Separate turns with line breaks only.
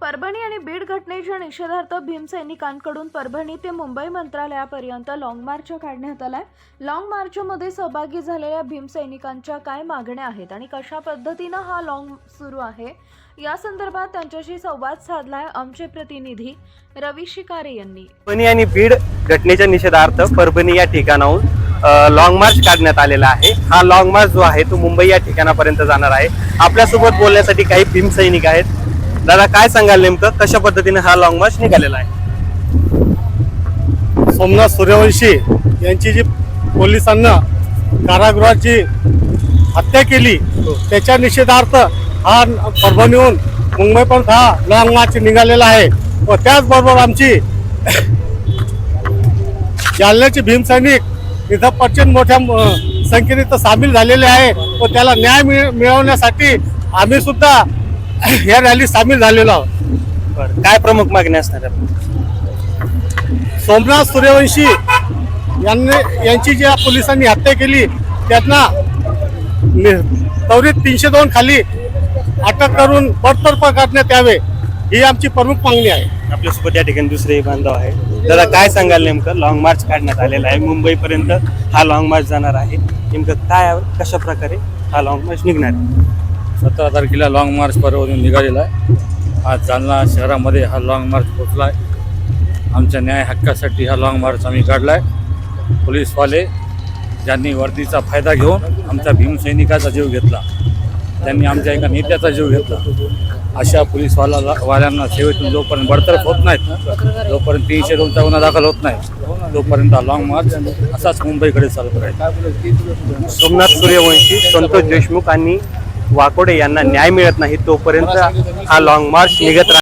परभणी आणि बीड घटनेच्या निषेधार्थ भीमसैनिकांकडून परभणी ते मुंबई मंत्रालयापर्यंत लाँग मार्च काढण्यात आलाय. लाँग मार्चमध्ये सहभागी झालेल्या भीमसैनिकांच्या काय मागण्या आहेत आणि कशा पद्धतीनं हा लाँग सुरू आहे? या संदर्भात त्यांच्याशी संवाद साधलाय आमचे प्रतिनिधी रवी शिकारे यांनी.
परभणी आणि बीड घटनेच्या निषेधार्थ परभणी या ठिकाणाहून लॉंग मार्च काढण्यात आलेला आहे. हा लॉंग मार्च जो आहे तो मुंबई या ठिकाणापर्यंत जाणार आहे. आपल्यासोबत बोलण्यासाठी काही भीमसैनिक आहेत. दादा काय सांगाल नेमकं? कशा पद्धतीने हा लॉंग मार्च निघालेला आहे?
सोमनाथ सूर्यवंशी यांची जी पोलिसांना कारागृहात जी हत्या केली त्याच्या निषेधार्थ हा परभणीहून मुंबईपर्यंत हा लॉंग मार्च निघालेला आहे. व त्याचबरोबर आमची जालन्याचे भीमसैनिक इथं प्रचंड मोठ्या संख्येने तर सामील झालेले आहे. व त्याला न्याय मिळ- मिळवण्यासाठी आम्ही सुद्धा या रॅलीत सामील झालेलो आहोत.
बरं काय प्रमुख मागणी असणार आहे?
सोमनाथ सूर्यवंशी यांनी यांची ज्या पोलिसांनी हत्या केली त्यांना नि- त्वरित तीनशे दोन खाली अटक करून बडतर्फ करण्यात यावे ही आमची प्रमुख मागणी आहे.
आपल्यासोबत या ठिकाणी दुसरे बांधव आहे दादा काय सांगाल नेमकं? लॉंग मार्च काढण्यात आलेला आहे. मुंबईपर्यंत हा लॉंग मार्च जाणार आहे. नेमकं काय कशा प्रकारे हा लॉंग मार्च निघणार आहे?
सतरा तारखेला लाँग मार्च परवरून निघालेला आहे. आज जालना शहरामध्ये हा लाँग मार्च पोचला आहे आमच्या न्याय हक्कासाठी हा लाँग मार्च आम्ही काढला आहे पोलीसवाले ज्यांनी वर्दीचा फायदा घेऊन आमच्या भीमसैनिकाचा जीव घेतला त्यांनी आमच्या एका नेत्याचा जीव घेतला. अशा पोलीसवाला वाल्यांना सेवेतून जोपर्यंत बडतर्फ होत नाहीत जोपर्यंत तीनशे दोनचा गुन्हा दाखल होत नाही तोपर्यंत हा लाँग मार्च असाच मुंबईकडे चालत राहील.
सोमनाथ सूर्यवंशी संतोष देशमुख आणि वाकोडे यांना न्याय मिळत नाही तोपर्यंत हा लॉंग मार्च निघत राहणार.